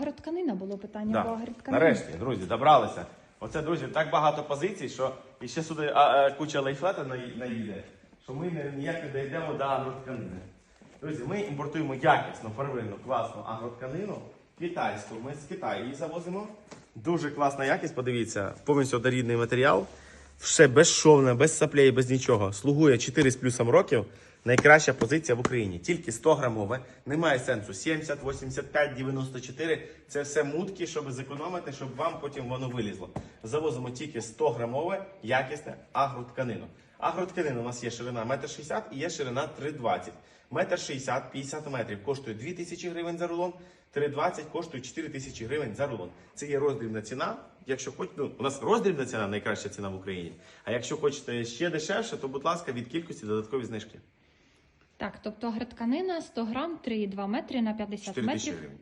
агротканина було питання Да. по агротканині. Нарешті, друзі, добралися. Оце, друзі, так багато позицій, що і ще сюди а, а, куча лейфлета наї- наїде, що ми не, ніяк не дійдемо до агротканини. Друзі, ми імпортуємо якісну, первинну, класну агротканину, китайську. Ми з Китаю її завозимо. Дуже класна якість, подивіться, повністю однорідний матеріал. Все безшовне, без саплей, без нічого. Слугує 4 з плюсом років. Найкраща позиція в Україні. Тільки 100 грамове. Немає сенсу 70, 85, 94. Це все мутки, щоб зекономити, щоб вам потім воно вилізло. Завозимо тільки 100 грамове, якісне агротканину. Агротканина у нас є ширина 1,60 м і є ширина 3,20 Метр 60, 50 метрів коштує 2000 гривень за рулон, 3,20 коштує 4000 гривень за рулон. Це є роздрібна ціна. Якщо хоч, ну, у нас роздрібна ціна найкраща ціна в Україні. А якщо хочете ще дешевше, то будь ласка, від кількості додаткові знижки. Так, тобто агротканина 100 грам, 3,2 метри на 50 4 тисячі метрів. гривень.